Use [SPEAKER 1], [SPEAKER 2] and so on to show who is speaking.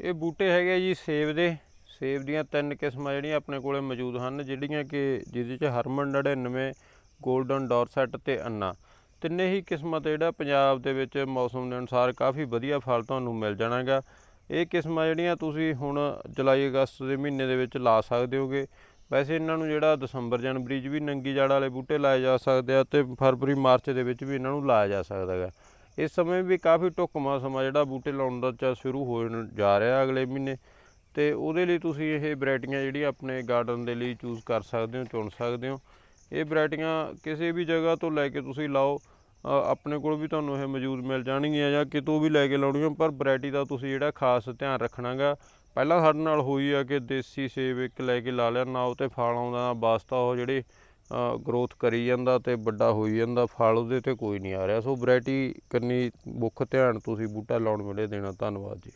[SPEAKER 1] ਇਹ ਬੂਟੇ ਹੈਗੇ ਆ ਜੀ ਸੇਬ ਦੇ। ਸੇਬ ਦੀਆਂ ਤਿੰਨ ਕਿਸਮਾਂ ਜਿਹੜੀਆਂ ਆਪਣੇ ਕੋਲੇ ਮੌਜੂਦ ਹਨ, ਜਿਹੜੀਆਂ ਕਿ ਜਿਹਦੇ ਚ ਹਰਮਨ 99 골ਡਨ ਡੋਰਸੈਟ ਤੇ ਅੰਨਾ। ਤਿੰਨੇ ਹੀ ਕਿਸਮਾਂ ਤੇ ਜਿਹੜਾ ਪੰਜਾਬ ਦੇ ਵਿੱਚ ਮੌਸਮ ਦੇ ਅਨੁਸਾਰ ਕਾਫੀ ਵਧੀਆ ਫਲ ਤੁਹਾਨੂੰ ਮਿਲ ਜਾਣਾਗਾ। ਇਹ ਕਿਸਮਾਂ ਜਿਹੜੀਆਂ ਤੁਸੀਂ ਹੁਣ ਜੁਲਾਈ, ਅਗਸਤ ਦੇ ਮਹੀਨੇ ਦੇ ਵਿੱਚ ਲਾ ਸਕਦੇ ਹੋਗੇ। ਵੈਸੇ ਇਹਨਾਂ ਨੂੰ ਜਿਹੜਾ ਦਸੰਬਰ, ਜਨਵਰੀ 'ਚ ਵੀ ਨੰਗੀ ਜੜ ਵਾਲੇ ਬੂਟੇ ਲਾਏ ਜਾ ਸਕਦੇ ਆ ਤੇ ਫਰਵਰੀ, ਮਾਰਚ ਦੇ ਵਿੱਚ ਵੀ ਇਹਨਾਂ ਨੂੰ ਲਾਇਆ ਜਾ ਸਕਦਾ ਹੈਗਾ। ਇਸ ਸਮੇਂ ਵੀ ਕਾਫੀ ਢੁਕਵਾਂ ਸਮਾਂ ਜਿਹੜਾ ਬੂਟੇ ਲਾਉਣ ਦਾ ਚਾ ਸ਼ੁਰੂ ਹੋਣ ਜਾ ਰਿਹਾ ਅਗਲੇ ਮਹੀਨੇ। ਤੇ ਉਹਦੇ ਲਈ ਤੁਸੀਂ ਇਹ ਵੈਰਾਈਟੀਆਂ ਜਿਹੜੀਆਂ ਆਪਣੇ ਗਾਰਡਨ ਦੇ ਲਈ ਚੂਜ਼ ਕਰ ਸਕਦੇ ਹੋ, ਚੁਣ ਸਕਦੇ ਹੋ। ਇਹ ਵੈਰਾਈਟੀਆਂ ਕਿਸੇ ਵੀ ਜਗ੍ਹਾ ਤੋਂ ਲੈ ਕੇ ਤੁਸੀਂ ਲਾਓ। ਆਪਣੇ ਕੋਲ ਵੀ ਤੁਹਾਨੂੰ ਇਹ ਮੌਜੂਦ ਮਿਲ ਜਾਣਗੀਆਂ ਜਾਂ ਕਿਤੋਂ ਵੀ ਲੈ ਕੇ ਲਾਉਣੀਆਂ, ਪਰ ਵੈਰਾਈਟੀ ਦਾ ਤੁਸੀਂ ਜਿਹੜਾ ਖਾਸ ਧਿਆਨ ਰੱਖਣਾਗਾ। ਪਹਿਲਾਂ ਸਾਡੇ ਨਾਲ ਹੋਈ ਆ ਕਿ ਦੇਸੀ ਸੇਬ ਇੱਕ ਲੈ ਕੇ ਲਾ ਲਿਆ, ਨਾ ਉਹ ਤੇ ਫਲ ਆਉਂਦਾ, ਨਾ ਵਾਸਤਾ ਉਹ ਜਿਹੜੇ ਗਰੋਥ ਕਰੀ ਜਾਂਦਾ ਤੇ ਵੱਡਾ ਹੋਈ ਜਾਂਦਾ, ਫਲ ਉਹਦੇ ਤੇ ਕੋਈ ਨਹੀਂ ਆ ਰਿਹਾ। ਸੋ ਵੈਰਾਈਟੀ ਕੰਨੀ, ਮੁੱਖ ਧਿਆਨ ਤੁਸੀਂ ਬੂਟਾ ਲਾਉਣ ਵੇਲੇ ਦੇਣਾ। ਧੰਨਵਾਦ ਜੀ।